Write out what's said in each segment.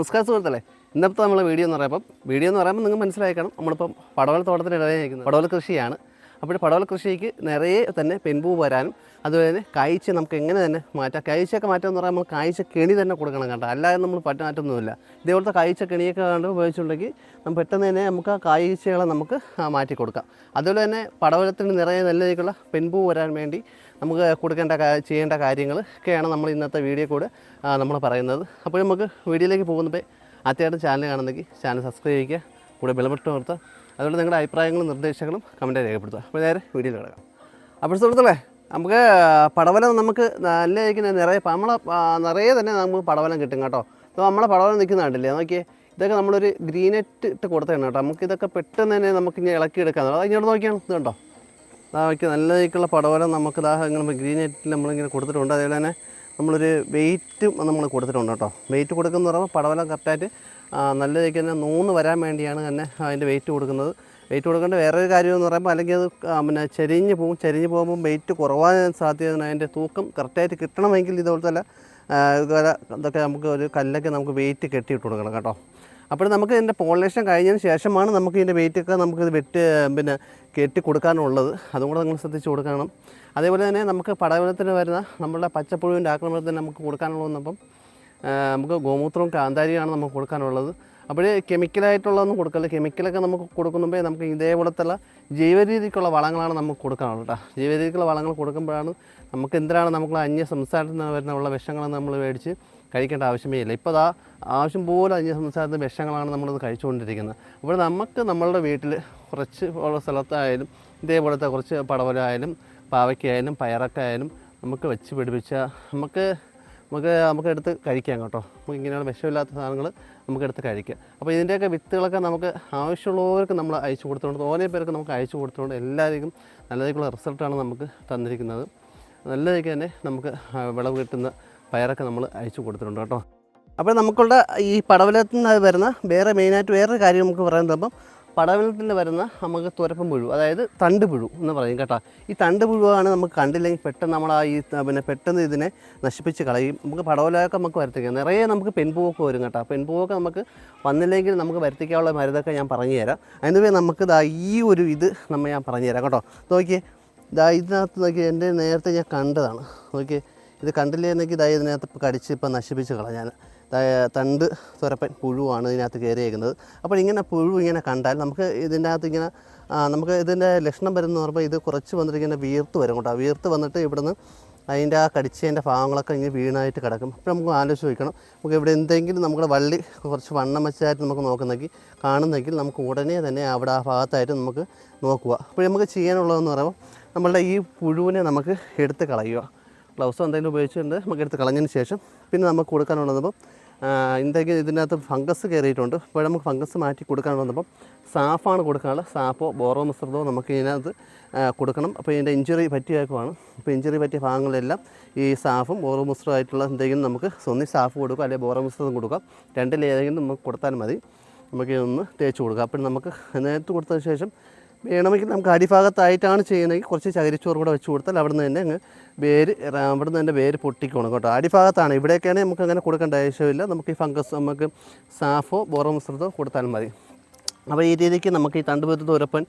നമസ്കാരം സുഹൃത്തല്ലേ ഇന്നത്തെ നമ്മളെ വീഡിയോ എന്ന് പറയുമ്പോൾ വീഡിയോ എന്ന് പറയുമ്പോൾ നിങ്ങൾ മനസ്സിലാക്കണം നമ്മളിപ്പം പടവൽ തോട്ടത്തിന് ഇടയിലിരിക്കുന്നത് പടവൽ കൃഷിയാണ് അപ്പോൾ പടവല കൃഷിക്ക് നിറയെ തന്നെ പെൺപൂ വരാനും അതുപോലെ തന്നെ കായ്ച്ച നമുക്ക് എങ്ങനെ തന്നെ മാറ്റാം. കാഴ്ചയൊക്കെ മാറ്റാന്ന് പറഞ്ഞാൽ നമ്മൾ കായ്ച്ച കെണി തന്നെ കൊടുക്കണം കേട്ടോ. അല്ലാതെ നമ്മൾ പറ്റ മാറ്റൊന്നുമില്ല. ഇതേപോലത്തെ കായ്ച്ച കെണിയൊക്കെ കണ്ട് ഉപയോഗിച്ചിട്ടുണ്ടെങ്കിൽ നമ്മൾ പെട്ടെന്ന് തന്നെ നമുക്ക് ആ കായ്ച്ചകളെ നമുക്ക് മാറ്റി കൊടുക്കാം. അതുപോലെ തന്നെ പടവലത്തിന് നിറയെ നല്ല രീതിക്കുള്ള പെൺപൂ വരാൻ വേണ്ടി നമുക്ക് കൊടുക്കേണ്ട ചെയ്യേണ്ട കാര്യങ്ങൾ ഒക്കെയാണ് നമ്മൾ ഇന്നത്തെ വീഡിയോ കൂടെ നമ്മൾ പറയുന്നത്. അപ്പോൾ നമുക്ക് വീഡിയോയിലേക്ക് പോകുന്നപ്പോൾ ആദ്യമായിട്ട് ചാനൽ കാണുന്നെങ്കിൽ ചാനൽ സബ്സ്ക്രൈബ് ചെയ്യുക കൂടെ ബലപ്പെട്ട് നിർത്തുക അതുപോലെ നിങ്ങളുടെ അഭിപ്രായങ്ങളും നിർദ്ദേശങ്ങളും കമന്റ് രേഖപ്പെടുത്തുക. അപ്പോൾ നേരെ വീഡിയോയിൽ കിടക്കാം. അപ്പോൾ സുഹൃത്തുക്കളെ നമുക്ക് പടവലം നമുക്ക് നല്ല രീതിക്ക് നിറയെ നമ്മളെ നിറയെ തന്നെ നമുക്ക് പടവലം കിട്ടും കേട്ടോ. അപ്പോൾ നമ്മളെ പടവലം നിൽക്കുന്ന കണ്ടില്ലേ നോക്കിയേ ഇതൊക്കെ നമ്മളൊരു ഗ്രീനെറ്റ് ഇട്ട് കൊടുത്തതാണ് കേട്ടോ. നമുക്ക് ഇതൊക്കെ പെട്ടെന്ന് തന്നെ നമുക്ക് ഇങ്ങനെ ഇളക്കിയെടുക്കാം അത് ഇങ്ങോട്ട് നോക്കിയാണ് ഇത് കണ്ടോ അതാ നോക്കി നല്ല രീതിക്കുള്ള പടവലം നമുക്ക് ഇതാ ഇങ്ങനെ ഗ്രീനറ്റിൽ നമ്മളിങ്ങനെ കൊടുത്തിട്ടുണ്ട്. അതേപോലെ തന്നെ നമ്മളൊരു വെയിറ്റ് നമ്മൾ കൊടുത്തിട്ടുണ്ട് കേട്ടോ. വെയിറ്റ് കൊടുക്കുന്ന പറയുമ്പോൾ പടവലം കറക്റ്റായിട്ട് നല്ല രീതിക്ക് തന്നെ നൂന്ന് വരാൻ വേണ്ടിയാണ് തന്നെ അതിന്റെ വെയിറ്റ് കൊടുക്കുന്നത്. വെയിറ്റ് കൊടുക്കേണ്ട വേറൊരു കാര്യം എന്ന് പറയുമ്പോൾ അല്ലെങ്കിൽ അത് പിന്നെ ചെരിഞ്ഞ് പോകും ചെരിഞ്ഞ് പോകുമ്പോൾ വെയിറ്റ് കുറവാൻ സാധ്യത അതിന്റെ തൂക്കം കറക്റ്റായിട്ട് കിട്ടണമെങ്കിൽ ഇതുപോലത്തെ അല്ല, ഇതുപോലെ ഇതൊക്കെ നമുക്ക് ഒരു കല്ലൊക്കെ നമുക്ക് വെയിറ്റ് കെട്ടിയിട്ട് കൊടുക്കണം കേട്ടോ. അപ്പോൾ നമുക്ക് ഇതിന്റെ പോളിനേഷൻ കഴിഞ്ഞതിന് ശേഷമാണ് നമുക്ക് ഇതിന്റെ വെയിറ്റൊക്കെ നമുക്ക് ഇത് വെട്ടി പിന്നെ കെട്ടി കൊടുക്കാനുള്ളത്. അതും കൂടെ നിങ്ങൾ ശ്രദ്ധിച്ച് കൊടുക്കണം. അതേപോലെ തന്നെ നമുക്ക് പടവലത്തിന് വരുന്ന നമ്മളുടെ പച്ചപ്പുഴുവിന്റെ ആക്രമണത്തിന് നമുക്ക് കൊടുക്കാനുള്ളതെന്നപ്പം നമുക്ക് ഗോമൂത്രവും കാന്താരിയാണ് നമുക്ക് കൊടുക്കാനുള്ളത്. അപ്പോൾ കെമിക്കലായിട്ടുള്ളതൊന്നും കൊടുക്കല്ല. കെമിക്കലൊക്കെ നമുക്ക് കൊടുക്കുമ്പോൾ നമുക്ക് ഇതേപോലത്തുള്ള ജൈവരീതിക്കുള്ള വളങ്ങളാണ് നമുക്ക് കൊടുക്കാനുള്ളത് കേട്ടോ. ജൈവരീതിക്കുള്ള വളങ്ങൾ കൊടുക്കുമ്പോഴാണ് നമുക്ക് എന്തിനാണ് നമുക്ക് അന്യ സംസ്ഥാനത്ത് നിന്ന് വരുന്ന ഉള്ള വിഷങ്ങളെന്ന് നമ്മൾ മേടിച്ച് കഴിക്കേണ്ട ആവശ്യമേ ഇല്ല ഇപ്പോൾ അതാ ആവശ്യം പോലെ അന്യ സംസ്ഥാനത്ത് വിഷങ്ങളാണ് നമ്മളത് കഴിച്ചുകൊണ്ടിരിക്കുന്നത്. അപ്പോൾ നമുക്ക് നമ്മളുടെ വീട്ടിൽ കുറച്ച് ഉള്ള സ്ഥലത്തായാലും ഇതേപോലത്തെ കുറച്ച് പടവലായാലും പാവയ്ക്കായാലും പയറൊക്കെയായാലും നമുക്ക് വെച്ച് പിടിപ്പിച്ച നമുക്ക് നമുക്ക് നമുക്ക് എടുത്ത് കഴിക്കാം കേട്ടോ. നമുക്ക് ഇങ്ങനെയുള്ള വിഷമില്ലാത്ത സാധനങ്ങൾ നമുക്ക് എടുത്ത് കഴിക്കാം. അപ്പോൾ ഇതിന്റെയൊക്കെ വിത്തുകളൊക്കെ നമുക്ക് ആവശ്യമുള്ളവർക്ക് നമ്മൾ അയച്ചു കൊടുത്തുകൊണ്ട് ഓരോ പേർക്ക് നമുക്ക് അയച്ചു കൊടുത്തുകൊണ്ട് എല്ലാവർക്കും നല്ല രീതിക്കുള്ള റിസൾട്ടാണ് നമുക്ക് തന്നിരിക്കുന്നത്. നല്ല രീതിക്ക് തന്നെ നമുക്ക് വിളവ് കിട്ടുന്ന പയറൊക്കെ നമ്മൾ അയച്ചു കൊടുത്തിട്ടുണ്ട് കേട്ടോ. അപ്പോൾ നമുക്കുള്ള ഈ പടവലത്തിൽ നിന്ന് വരുന്ന വേറെ മെയിനായിട്ട് വേറൊരു കാര്യം നമുക്ക് പറയാൻ തപ്പം പടവലത്തിൽ നിന്ന് വരുന്ന നമുക്ക് തുരപ്പം പുഴു അതായത് തണ്ട് പുഴു എന്ന് പറയും കേട്ടോ. ഈ തണ്ട് പുഴുവാണ് നമുക്ക് കണ്ടില്ലെങ്കിൽ പെട്ടെന്ന് നമ്മൾ ആ ഈ പിന്നെ പെട്ടെന്ന് ഇതിനെ നശിപ്പിച്ച് കളയും. നമുക്ക് പടവലമൊക്കെ നമുക്ക് വരുത്തിക്കാം. നിറയെ നമുക്ക് പെൺപൂവൊക്കെ വരും കേട്ടോ. പെൺപൂവൊക്കെ നമുക്ക് വന്നില്ലെങ്കിൽ നമുക്ക് വരുത്തിക്കാനുള്ള മരുന്നൊക്കെ ഞാൻ പറഞ്ഞു തരാം. അതിനുവേ നമുക്ക് ദാ ഈ ഒരു ഇത് നമ്മൾ ഞാൻ പറഞ്ഞു തരാം കേട്ടോ. നോക്കിയേ. ഇതാ ഇതിനകത്ത് നോക്കിയേ എന്റെ നേരത്തെ ഞാൻ കണ്ടതാണ്. നോക്കിയേ. ഇത് കണ്ടില്ലേന്നെങ്കിൽ ഇതായി ഇതിനകത്ത് ഇപ്പോൾ കടിച്ച് ഇപ്പോൾ നശിപ്പിച്ച് കളഞ്ഞാൽ തണ്ട് തുരപ്പൻ പുഴുവാണ് ഇതിനകത്ത് കയറിയേക്കുന്നത്. അപ്പോൾ ഇങ്ങനെ പുഴു ഇങ്ങനെ കണ്ടാൽ നമുക്ക് ഇതിന്റെ അകത്ത് ഇങ്ങനെ നമുക്ക് ഇതിന്റെ ലക്ഷണം വരുന്ന പറയുമ്പോൾ ഇത് കുറച്ച് വന്നിട്ട് ഇങ്ങനെ വീർത്ത് വരും കേട്ടോ. വീർത്ത് വന്നിട്ട് ഇവിടുന്ന് അതിന്റെ ആ കടിച്ചതിന്റെ ഭാഗങ്ങളൊക്കെ ഇങ്ങനെ വീണായിട്ട് കിടക്കും. അപ്പോൾ നമുക്ക് ആലോചിച്ച് വയ്ക്കണം നമുക്ക് ഇവിടെ എന്തെങ്കിലും നമ്മുടെ വള്ളി കുറച്ച് വണ്ണം വെച്ചായിട്ട് നമുക്ക് നോക്കുന്നെങ്കിൽ കാണുന്നെങ്കിൽ നമുക്ക് ഉടനെ തന്നെ അവിടെ ആ ഭാഗത്തായിട്ട് നമുക്ക് നോക്കുക. അപ്പോൾ നമുക്ക് ചെയ്യാനുള്ളതെന്ന് പറയുമ്പോൾ നമ്മളുടെ ഈ പുഴുവിനെ നമുക്ക് എടുത്ത് കളയുക. ഗ്ലൗസോ എന്തെങ്കിലും ഉപയോഗിച്ചിട്ടുണ്ട് നമുക്ക് എടുത്ത് കളഞ്ഞതിന് ശേഷം പിന്നെ നമുക്ക് കൊടുക്കാനുള്ളതപ്പം എന്തെങ്കിലും ഇതിനകത്ത് ഫംഗസ് കയറിയിട്ടുണ്ട്. അപ്പോൾ നമുക്ക് ഫംഗസ് മാറ്റി കൊടുക്കാനുള്ളതപ്പം സാഫാണ് കൊടുക്കാനുള്ളത് സാഫോ ബോറോ മിശ്രിതമോ നമുക്ക് ഇതിനകത്ത് കൊടുക്കണം. അപ്പോൾ ഇതിന്റെ ഇഞ്ചുറി പറ്റിയേക്കുവാണ്. അപ്പോൾ ഇഞ്ചുറി പറ്റിയ ഭാഗങ്ങളെല്ലാം ഈ സാഫും ബോറോ മിശ്രമായിട്ടുള്ള എന്തെങ്കിലും നമുക്ക് ഒന്നി സാഫ് കൊടുക്കുക അല്ലെങ്കിൽ ബോറോ മിശ്രിതം കൊടുക്കാം. രണ്ടിലേതെങ്കിലും നമുക്ക് കൊടുത്താൽ മതി. നമുക്ക് ഇതൊന്ന് തേച്ച് കൊടുക്കുക അപ്പോൾ നമുക്ക് നേരത്തെ കൊടുത്തതിന് ശേഷം വേണമെങ്കിൽ നമുക്ക് അടിഭാഗത്തായിട്ടാണ് ചെയ്യുന്നതെങ്കിൽ കുറച്ച് ചകിരിച്ചോറ് കൂടെ വെച്ച് കൊടുത്താൽ അവിടെ നിന്ന് തന്നെ അങ്ങ് വേര് അവിടുന്ന് തന്നെ വേര് പൊട്ടിക്കോണം കേട്ടോ. അടിഭാഗത്താണ്. ഇവിടേക്കാണെങ്കിൽ നമുക്ക് അങ്ങനെ കൊടുക്കേണ്ട ആവശ്യമില്ല. നമുക്ക് ഈ ഫംഗസ് നമുക്ക് സാഫോ ബോറോ മിശ്രിതോ കൊടുത്താൽ മതി. അപ്പോൾ ഈ രീതിക്ക് നമുക്ക് ഈ തണ്ടുപുരത്ത് ഉരപ്പൻ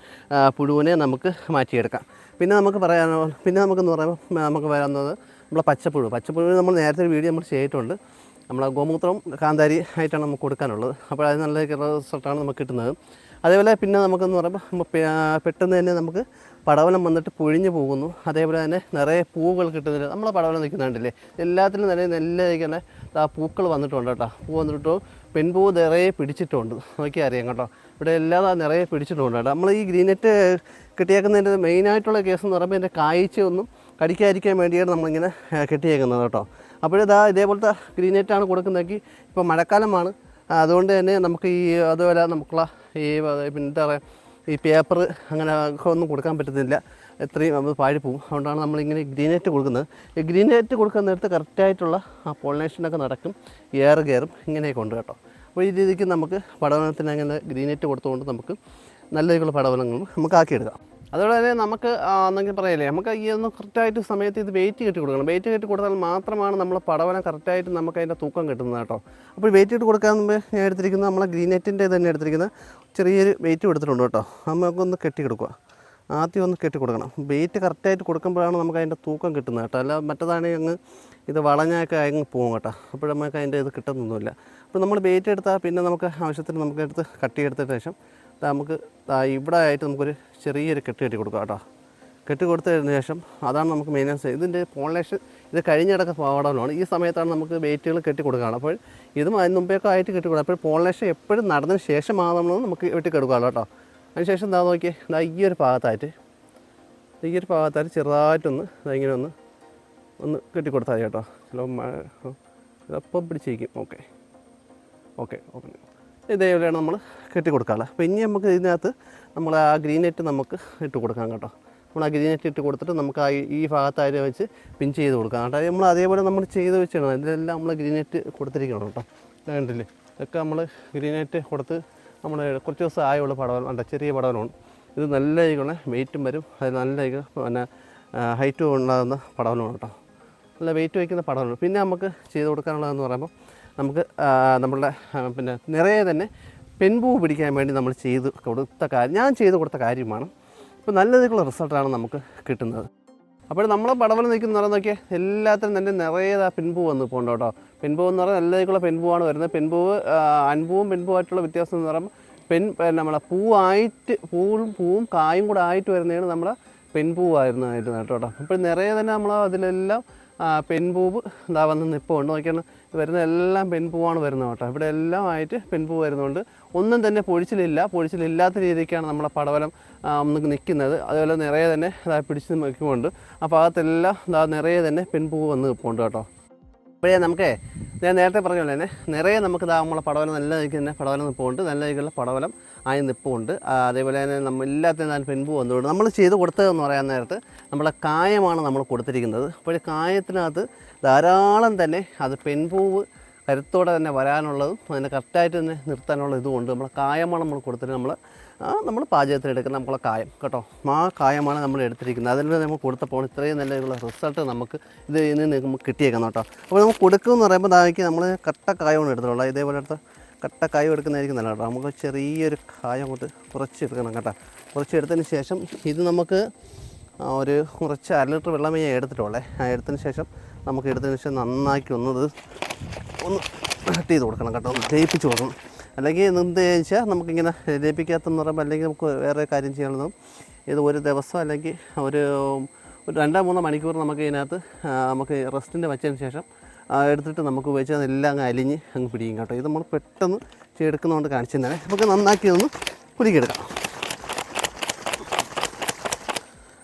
പുഴുവിനെ നമുക്ക് മാറ്റിയെടുക്കാം. പിന്നെ നമുക്ക് പറയാനോ പിന്നെ നമുക്കെന്ന് പറയുമ്പോൾ നമുക്ക് വരാവുന്നത് നമ്മളെ പച്ചപ്പുഴു. പച്ചപ്പുഴു നമ്മൾ നേരത്തെ വീഡിയോ നമ്മൾ ചെയ്തിട്ടുണ്ട്. നമ്മളെ ഗോമൂത്രം കാന്താരി ആയിട്ടാണ് നമുക്ക് കൊടുക്കാനുള്ളത്. അപ്പോൾ അത് നല്ല റിസൾട്ടാണ് നമുക്ക് കിട്ടുന്നത്. അതേപോലെ പിന്നെ നമുക്കെന്ന് പറയുമ്പോൾ പെട്ടെന്ന് തന്നെ നമുക്ക് പടവലം വന്നിട്ട് പൊഴിഞ്ഞു പോകുന്നു. അതേപോലെ തന്നെ നിറയെ പൂവുകൾ കിട്ടുന്നില്ല നമ്മളെ പടവലം നിൽക്കുന്നുണ്ടല്ലേ എല്ലാത്തിലും നിറയെ നല്ല ഇങ്ങനെ ആ പൂക്കൾ വന്നിട്ടുണ്ട് കേട്ടോ. പൂ വന്നിട്ട് പെൺപൂ നിറയെ പിടിച്ചിട്ടുണ്ട്. നോക്കിയാൽ അറിയാം കേട്ടോ. ഇവിടെ എല്ലാം ആ നിറയെ പിടിച്ചിട്ടുണ്ട് കേട്ടോ. നമ്മൾ ഈ ഗ്രീനെറ്റ് കെട്ടിയേക്കുന്നതിന്റെ മെയിനായിട്ടുള്ള കേസ് എന്ന് പറയുമ്പോൾ എന്റെ കായ്ച്ച ഒന്നും കടിക്കാതിരിക്കാൻ വേണ്ടിയാണ് നമ്മളിങ്ങനെ കെട്ടിയേക്കുന്നത് കേട്ടോ. അപ്പോഴിതാ ഇതേപോലത്തെ ഗ്രീനെറ്റാണ് കൊടുക്കുന്നതെങ്കിൽ ഇപ്പോൾ മഴക്കാലമാണ്. അതുകൊണ്ട് തന്നെ നമുക്ക് ഈ അതുപോലെ നമുക്കുള്ള ഈ പിന്നെ എന്താ പറയുക ഈ പേപ്പർ അങ്ങനെ ഒന്നും കൊടുക്കാൻ പറ്റുന്നില്ല. എത്രയും നമ്മൾ പാഴി പോകും അതുകൊണ്ടാണ് നമ്മളിങ്ങനെ ഗ്രീനേറ്റ് കൊടുക്കുന്നത്. ഈ ഗ്രീനേറ്റ് കൊടുക്കുന്ന നേരത്ത് കറക്റ്റായിട്ടുള്ള ആ പോളിനേഷനൊക്കെ നടക്കും. എയർ കയറും. ഇങ്ങനെയൊക്കെ ഉണ്ട് കേട്ടോ. അപ്പോൾ ഈ രീതിക്ക് നമുക്ക് പടവലത്തിന് അങ്ങനെ ഗ്രീനേറ്റ് കൊടുത്തുകൊണ്ട് നമുക്ക് നല്ല രീതിയിലുള്ള പടവനങ്ങളും നമുക്ക് ആക്കിയെടുക്കാം. അതുപോലെ തന്നെ നമുക്ക് ആ, എന്നെങ്കിൽ പറയല്ലേ നമുക്ക് ഈ ഒന്ന് കറക്റ്റായിട്ട് സമയത്ത് ഇത് വെയിറ്റ് കെട്ടി കൊടുക്കണം. വെയിറ്റ് കെട്ടി കൊടുത്താൽ മാത്രമാണ് നമ്മൾ പടവന കറക്റ്റായിട്ട് നമുക്ക് അതിന്റെ തൂക്കം കിട്ടുന്നത് കേട്ടോ. അപ്പോൾ വെയിറ്റ് ഇട്ട് കൊടുക്കാൻ മുമ്പ് ഞാൻ എടുത്തിരിക്കുന്നത് നമ്മളെ ഗ്രീനെറ്റിന്റെ തന്നെ എടുത്തിരിക്കുന്നത്. ചെറിയൊരു വെയിറ്റ് കൊടുത്തിട്ടുണ്ട് കേട്ടോ. നമുക്കൊന്ന് കെട്ടി കൊടുക്കുക. ആദ്യം ഒന്ന് കെട്ടി കൊടുക്കണം. വെയിറ്റ് കറക്റ്റായിട്ട് കൊടുക്കുമ്പോഴാണ് നമുക്ക് അതിന്റെ തൂക്കം കിട്ടുന്നത് കേട്ടോ. അല്ല മറ്റേതാണെങ്കിൽ അങ്ങ് ഇത് വളഞ്ഞൊക്കെ അങ്ങ് പോകും കേട്ടോ. അപ്പോൾ നമുക്ക് അതിന്റെ ഇത് കിട്ടുന്നൊന്നുമില്ല. അപ്പോൾ നമ്മൾ വെയിറ്റ് എടുത്താൽ പിന്നെ നമുക്ക് ആവശ്യത്തിന് നമുക്ക് എടുത്ത് കട്ട് ചെയ്തെടുത്ത ശേഷം നമുക്ക് ഇവിടെ ആയിട്ട് നമുക്കൊരു ചെറിയൊരു കെട്ട് കെട്ടി കൊടുക്കാം കേട്ടോ. കെട്ടി കൊടുത്തതിന് ശേഷം അതാണ് നമുക്ക് മെയിനൻസ് ഇതിന്റെ പോളിനേഷൻ ഇത് കഴിഞ്ഞിടക്ക് പാടാനാണ്. ഈ സമയത്താണ് നമുക്ക് വെയിറ്റുകൾ കെട്ടി കൊടുക്കുകയാണ് അപ്പോൾ ഇതും അതിന് മുമ്പേയൊക്കെ ആയിട്ട് കെട്ടി കൊടുക്കുക അപ്പോൾ പോളിനേഷൻ എപ്പോഴും നടന്നതിന് ശേഷം ശേഷമാണ് നമുക്ക് വെട്ടി വെട്ടിക്കെടുക്കുകയുള്ളൂ കേട്ടോ അതിനുശേഷം എന്താ നോക്കിയേ? ദാ ഈ ഒരു ഭാഗത്തായിട്ട് ഈ ഒരു ഭാഗത്തായിട്ട് ചെറുതായിട്ടൊന്ന് ഇങ്ങനെ ഒന്ന് ഒന്ന് കെട്ടിക്കൊടുത്താൽ മതി കേട്ടോ. ചിലപ്പോൾ ഇതപ്പം പിടിച്ചിരിക്കും. ഓക്കെ. ഓക്കെ ഓക്കെ ഇതേപോലെയാണ് നമ്മൾ കെട്ടി കൊടുക്കാറുള്ളത് അപ്പോൾ ഇനി നമുക്ക് ഇതിനകത്ത് നമ്മൾ ആ ഗ്രീൻ നെറ്റ് നമുക്ക് ഇട്ട് കൊടുക്കാം കേട്ടോ. നമ്മൾ ആ ഗ്രീൻ നെറ്റ് ഇട്ട് കൊടുത്തിട്ട് നമുക്ക് ആ ഈ- ഭാഗത്തായിട്ട് വെച്ച് പിൻ ചെയ്ത് കൊടുക്കാം കേട്ടോ. നമ്മൾ അതേപോലെ നമ്മൾ ചെയ്ത് വെച്ചിടണം ഇതിലെല്ലാം നമ്മൾ ഗ്രീൻ നെറ്റ് കൊടുത്തിരിക്കണം കേട്ടോ. കണ്ടില്ലേ? ഇതൊക്കെ നമ്മൾ ഗ്രീൻ നെറ്റ് കൊടുത്ത് നമ്മൾ കുറച്ച് ദിവസം ആയുള്ള പടവലം അല്ല ചെറിയ പടവലമാണ്. ഇത് നല്ല രീതിക്കുള്ള വെയിറ്റും വരും. അത് നല്ല രീതിക്ക് പിന്നെ ഹൈറ്റും ഉണ്ടാകുന്ന പടവലമാണ് കേട്ടോ. നല്ല വെയിറ്റ് വയ്ക്കുന്ന പടവലമാണ്. പിന്നെ നമുക്ക് ചെയ്ത് കൊടുക്കാനുള്ളതെന്ന് പറയുമ്പോൾ നമുക്ക് നമ്മളുടെ പിന്നെ നിറയെ തന്നെ പെൺപൂ പിടിക്കാൻ വേണ്ടി നമ്മൾ ചെയ്ത് കൊടുത്ത കാര്യം ഞാൻ ചെയ്ത് കൊടുത്ത കാര്യമാണ്. ഇപ്പോൾ നല്ല രീതിയിലുള്ള റിസൾട്ടാണ് നമുക്ക് കിട്ടുന്നത്. അപ്പോൾ നമ്മൾ പടവലം നിൽക്കുന്ന നിറം നോക്കിയാൽ എല്ലാത്തിനും തന്നെ നിറയെ പെൺപൂ വന്ന് പോകുന്നുണ്ട് കേട്ടോ. പെൺപൂ എന്ന് പറഞ്ഞാൽ നല്ല രീതിയിലുള്ള പെൺപൂവാണ് വരുന്നത്. പെൺപൂവ് അൻപൂവും പെൺപൂവായിട്ടുള്ള വ്യത്യാസം എന്ന് പറയുമ്പോൾ പെൺ നമ്മളെ പൂവായിട്ട് പൂവും പൂവും കായും കൂടെ ആയിട്ട് വരുന്നതാണ് നമ്മളെ പെൺപൂവായിരുന്നു ആയിരുന്നു കേട്ടോ. അപ്പോൾ നിറയെ തന്നെ നമ്മൾ അതിലെല്ലാം പെൺപൂവ് ഇതാ വന്ന് നിൽപ്പുണ്ട് നോക്കിയാണ് വരുന്ന എല്ലാം പെൺപൂവാണ് വരുന്നത് കേട്ടോ. ഇവിടെ എല്ലാം ആയിട്ട് പെൺപൂ വരുന്നുണ്ട്. ഒന്നും തന്നെ പൊഴിച്ചിലില്ല. പൊഴിച്ചിലില്ലാത്ത രീതിക്കാണ് നമ്മളെ പടവലം ഒന്ന് നിൽക്കുന്നത്. അതുപോലെ നിറയെ തന്നെ ഇതാ പിടിച്ച് നിൽക്കുന്നുണ്ട്. ആ ഭാഗത്തെല്ലാം ഇതാ നിറയെ തന്നെ പെൺപൂവ് വന്ന് നിൽപ്പുണ്ട് കേട്ടോ. അപ്പോഴേ നമുക്ക് ഞാൻ നേരത്തെ പറഞ്ഞല്ലോ തന്നെ നിറയെ നമുക്ക് ഇതാകുമ്പോൾ പടവലം നല്ല രീതിക്ക് തന്നെ പടവലം നിൽപ്പുണ്ട് നല്ല രീതിക്കുള്ള പടവലം ആയി നിൽപ്പുണ്ട് അതേപോലെ തന്നെ നമ്മൾ എല്ലാത്തിനും നല്ല പെൺപൂ വന്നുകൊണ്ട് നമ്മൾ ചെയ്ത് കൊടുത്തതെന്ന് പറയാൻ നേരത്ത് നമ്മളെ കായമാണ് നമ്മൾ കൊടുത്തിരിക്കുന്നത്. അപ്പോൾ കായത്തിനകത്ത് ധാരാളം തന്നെ അത് പെൺപൂവ് കരുത്തോടെ തന്നെ വരാനുള്ളതും അതിനെ കറക്റ്റായിട്ട് തന്നെ നിർത്താനുള്ള ഇതുകൊണ്ട് നമ്മളെ കായമാണ് നമ്മൾ കൊടുത്തിട്ട് നമ്മൾ നമ്മൾ പാചകത്തിൽ എടുക്കുന്ന നമ്മളെ കായം കേട്ടോ. ആ കായമാണ് നമ്മൾ എടുത്തിരിക്കുന്നത്. അതിൽ നമ്മൾ കൊടുത്തപ്പോൾ ഇത്രയും നല്ല റിസൾട്ട് നമുക്ക് ഇത് ഇന്ന് നമുക്ക് കിട്ടിയേക്കാം കേട്ടോ. അപ്പോൾ നമ്മൾ കൊടുക്കുമെന്ന് പറയുമ്പോൾ താഴേക്ക് നമ്മൾ കട്ട കായമാണ് എടുത്തിട്ടുള്ളത്. ഇതേപോലെ എടുത്ത കട്ട കായം എടുക്കുന്നതായിരിക്കും നല്ല കേട്ടോ. നമുക്ക് ചെറിയൊരു കായം കൊണ്ട് കുറച്ച് എടുക്കണം കേട്ടോ. കുറച്ച് എടുത്തതിന് ശേഷം ഇത് നമുക്ക് ഒരു കുറച്ച് അര ലിറ്റർ വെള്ളമേ ഞാൻ എടുത്തിട്ടുള്ളേ. ആ എടുത്തതിന് ശേഷം നമുക്ക് എടുത്തതിന് ശേഷം നന്നാക്കി ഒന്നത് ഒന്ന് കട്ട് ചെയ്ത് കൊടുക്കണം കേട്ടോ. ഒന്ന് തേപ്പിച്ച് കൊടുക്കണം. അല്ലെങ്കിൽ എന്ത് ചോദിച്ചാൽ നമുക്കിങ്ങനെ ലയിപ്പിക്കാത്തെന്ന് പറയുമ്പോൾ അല്ലെങ്കിൽ നമുക്ക് വേറെ കാര്യം ചെയ്യണമെന്നും ഇത് ഒരു ദിവസം അല്ലെങ്കിൽ ഒരു ഒരു രണ്ടോ മൂന്നോ മണിക്കൂർ നമുക്ക് ഇതിനകത്ത് നമുക്ക് റെസ്റ്റിന്റെ വച്ചതിന് ശേഷം എടുത്തിട്ട് നമുക്ക് ഉപയോഗിച്ച് അതെല്ലാം അങ്ങ് അലിഞ്ഞ് അങ്ങ് പിടിക്കും കേട്ടോ. ഇത് നമ്മൾ പെട്ടെന്ന് ചെയ്തെടുക്കുന്നതുകൊണ്ട് കാണിച്ചു തന്നെ നമുക്ക് നന്നാക്കി ഒന്ന് കുലുക്കിയെടുക്കാം.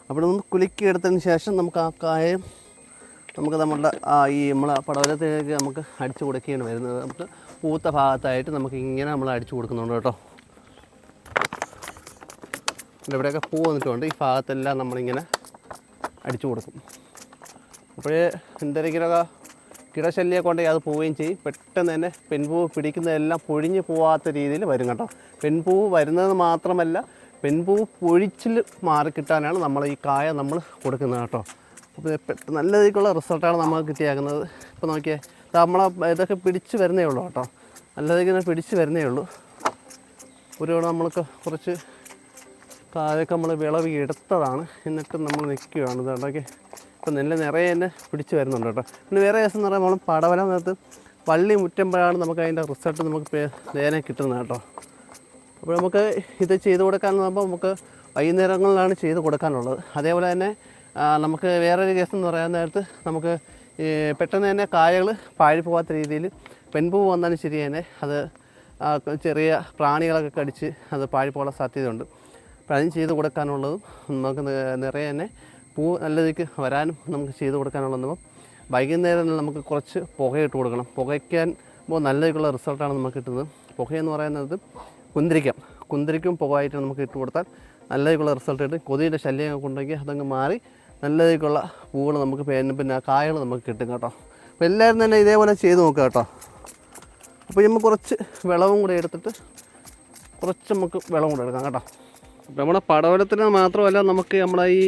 അവിടെ നിന്ന് കുലുക്കിയെടുത്തതിന് ശേഷം നമുക്ക് ആ കായം നമുക്ക് നമ്മളുടെ ഈ നമ്മളെ പടവലത്തിലേക്ക് നമുക്ക് അടിച്ചു കൊടുക്കുകയാണ് വരുന്നത്. നമുക്ക് പൂത്ത ഭാഗത്തായിട്ട് നമുക്ക് ഇങ്ങനെ നമ്മൾ അടിച്ചു കൊടുക്കുന്നുണ്ട് കേട്ടോ. ഇവിടെ ഇവിടെയൊക്കെ പൂ വന്നിട്ടുണ്ട്. ഈ ഭാഗത്തെല്ലാം നമ്മളിങ്ങനെ അടിച്ചു കൊടുക്കും. അപ്പോഴേ എന്തെങ്കിലുമൊക്കെ കിടശല്യം കൊണ്ട് അത് പോവുകയും ചെയ്യും. പെട്ടെന്ന് തന്നെ പെൺപൂ പിടിക്കുന്നതെല്ലാം പൊഴിഞ്ഞു പോവാത്ത രീതിയിൽ വരും കേട്ടോ. പെൺപൂ വരുന്നത് മാത്രമല്ല പെൺപൂ പൊഴിച്ചിൽ മാറി കിട്ടാനാണ് നമ്മൾ ഈ കായ നമ്മൾ കൊടുക്കുന്നത് കേട്ടോ. അപ്പോൾ പെട്ടെന്ന് നല്ല രീതിക്കുള്ള റിസൾട്ടാണ് നമ്മൾ കിട്ടിയാക്കുന്നത്. ഇപ്പോൾ നോക്കിയേ നമ്മളെ ഇതൊക്കെ പിടിച്ച് വരുന്നേ ഉള്ളൂ കേട്ടോ. അല്ലാതെ ഇങ്ങനെ പിടിച്ച് വരുന്നേ ഉള്ളൂ. ഒരു നമ്മൾക്ക് കുറച്ച് താഴേക്ക് നമ്മൾ വിളവ് എടുത്തതാണ്. എന്നിട്ട് നമ്മൾ നിൽക്കുകയാണ്. ഇതുണ്ടാക്കി ഇപ്പം നെല്ല് നിറയെ തന്നെ പിടിച്ച് വരുന്നുണ്ട് കേട്ടോ. പിന്നെ വേറെ ദിവസം എന്ന് പറയുമ്പോൾ നമ്മൾ പടവലത്തിനകത്ത് വള്ളി മുറ്റുമ്പോഴാണ് നമുക്ക് അതിന്റെ റിസൾട്ട് നമുക്ക് നേരെ കിട്ടുന്നത് കേട്ടോ. അപ്പോൾ നമുക്ക് ഇത് ചെയ്ത് കൊടുക്കാമെന്ന് പറയുമ്പോൾ നമുക്ക് വൈകുന്നേരങ്ങളിലാണ് ചെയ്ത് കൊടുക്കാനുള്ളത്. അതേപോലെ തന്നെ നമുക്ക് വേറൊരു കേസ് എന്ന് പറയാൻ നേരത്ത് നമുക്ക് പെട്ടെന്ന് തന്നെ കായകൾ പാഴി പോകാത്ത രീതിയിൽ പെൺപൂ വന്നാലും ശരി തന്നെ അത് ചെറിയ പ്രാണികളൊക്കെ കടിച്ച് അത് പാഴി പോകാൻ സാധ്യതയുണ്ട്. അപ്പോൾ അതിന് ചെയ്ത് കൊടുക്കാനുള്ളതും നമുക്ക് നിറയെ തന്നെ പൂ നല്ല രീതിക്ക് വരാനും നമുക്ക് ചെയ്ത് കൊടുക്കാനുള്ളതും വൈകുന്നേരം നമുക്ക് കുറച്ച് പുകയിട്ട് കൊടുക്കണം. പുകയ്ക്കാൻ ഇപ്പോൾ നല്ല രീതിക്കുള്ള റിസൾട്ടാണ് നമുക്ക് കിട്ടുന്നത്. പുകയെന്ന് പറയുന്നത് കുന്തിരിക്കം. കുന്തിരിക്കും പുകയായിട്ട് നമുക്ക് ഇട്ട് കൊടുത്താൽ നല്ല രീതിക്കുള്ള റിസൾട്ട് കിട്ടും കൊതിയുടെ ശല്യമൊക്കെ ഉണ്ടെങ്കിൽ അതങ്ങ് മാറി നല്ല രീതിക്കുള്ള പൂവുകൾ നമുക്ക് പിന്നെ കായകൾ നമുക്ക് കിട്ടും കേട്ടോ. അപ്പോൾ എല്ലാവരും തന്നെ ഇതേപോലെ ചെയ്ത് നോക്കുക കേട്ടോ. അപ്പോൾ നമ്മൾ കുറച്ച് വെള്ളവും കൂടെ എടുത്തിട്ട് കുറച്ച് നമുക്ക് വെള്ളം കൂടെ എടുക്കാം കേട്ടോ. നമ്മുടെ പടവലത്തിന് മാത്രമല്ല നമുക്ക് നമ്മുടെ ഈ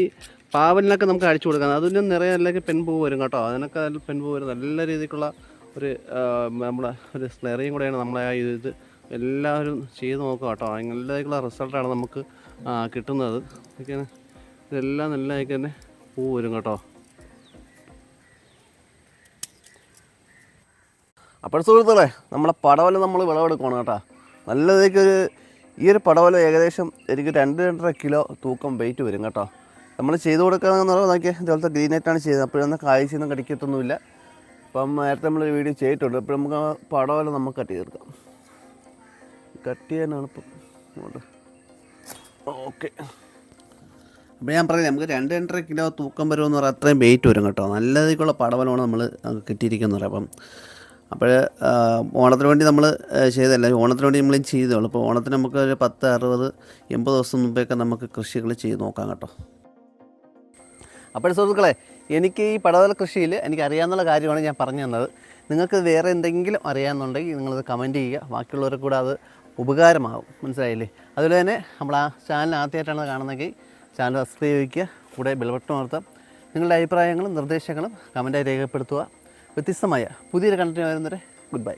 പാവലിനൊക്കെ നമുക്ക് അഴിച്ചു കൊടുക്കാം. അതിന് നിറയെ അല്ലെങ്കിൽ പെൺപൂ വരും കേട്ടോ. അതിനൊക്കെ അതിൽ പെൺപൂ വരും. നല്ല രീതിക്കുള്ള ഒരു നമ്മുടെ ഒരു സ്ലെറിയും കൂടെയാണ് നമ്മളെ ഇത് എല്ലാവരും ചെയ്ത് നോക്കുക കേട്ടോ. രീതിക്കുള്ള റിസൾട്ടാണ് നമുക്ക് കിട്ടുന്നത്. ഇതൊക്കെയാണ്. ഇതെല്ലാം നല്ല തന്നെ പൂ വരും കേട്ടോ. അപ്പോൾ സുഹൃത്തുക്കളെ നമ്മളെ പടവല നമ്മൾ വിളവെടുക്കണം കേട്ടോ. നല്ല രീതിക്ക് ഒരു ഈ ഒരു പടവല ഏകദേശം എനിക്ക് രണ്ട് രണ്ടര കിലോ തൂക്കം വെയിറ്റ് വരും കേട്ടോ. നമ്മൾ ചെയ്ത് കൊടുക്കാന്ന് പറഞ്ഞാൽ നോക്കിയാൽ ഇതുപോലത്തെ നെറ്റാണ് ചെയ്തത് അപ്പോഴൊന്നും കാഴ്ചയൊന്നും കടിക്കത്തൊന്നുമില്ല. അപ്പം നേരത്തെ നമ്മളൊരു വീഡിയോ ചെയ്തിട്ടുണ്ട്. അപ്പോൾ നമുക്ക് പടവല നമുക്ക് കട്ട് ചെയ്തെടുക്കാം കട്ട് ചെയ്യാനാണ് ഇപ്പം. ഓക്കെ. അപ്പോൾ ഞാൻ പറയാം നമുക്ക് രണ്ട് രണ്ടര കിലോ തൂക്കം വരുമെന്ന് പറഞ്ഞാൽ അത്രയും വെയിറ്റ് വരും കേട്ടോ. നല്ല രീതിക്കുള്ള പടവലമാണ് നമ്മൾ കിട്ടിയിരിക്കുന്നത് അപ്പം അപ്പോൾ ഓണത്തിന് വേണ്ടി നമ്മൾ ചെയ്തല്ല ഓണത്തിന് വേണ്ടി നമ്മൾ ചെയ്തോളൂ അപ്പോൾ ഓണത്തിന് നമുക്ക് ഒരു പത്ത് അറുപത് എൺപത് ദിവസം മുമ്പേയൊക്കെ നമുക്ക് കൃഷികൾ ചെയ്ത് നോക്കാം കേട്ടോ. അപ്പോൾ സുഹൃത്തുക്കളെ എനിക്ക് ഈ പടവല കൃഷിയിൽ എനിക്ക് അറിയാവുന്ന കാര്യമാണ് ഞാൻ പറഞ്ഞു തന്നത്. നിങ്ങൾക്ക് വേറെ എന്തെങ്കിലും അറിയാമെന്നുണ്ടെങ്കിൽ നിങ്ങളത് കമന്റ് ചെയ്യുക. ബാക്കിയുള്ളവർക്ക് കൂടെ അത് ഉപകാരമാകും. മനസ്സിലായില്ലേ? അതുപോലെ തന്നെ നമ്മൾ ആ ചാനൽ ആദ്യമായിട്ടാണ് കാണുന്നതെങ്കിൽ ചാനൽ സബ്സ്ക്രൈബ് ചെയ്യുക കൂടെ ബെൽബട്ടൺ അമർത്താം നിങ്ങളുടെ അഭിപ്രായങ്ങളും നിർദ്ദേശങ്ങളും കമന്റായി രേഖപ്പെടുത്തുക. വ്യത്യസ്തമായ പുതിയൊരു കണ്ടന്റ് വരുന്നവരെ ഗുഡ് ബൈ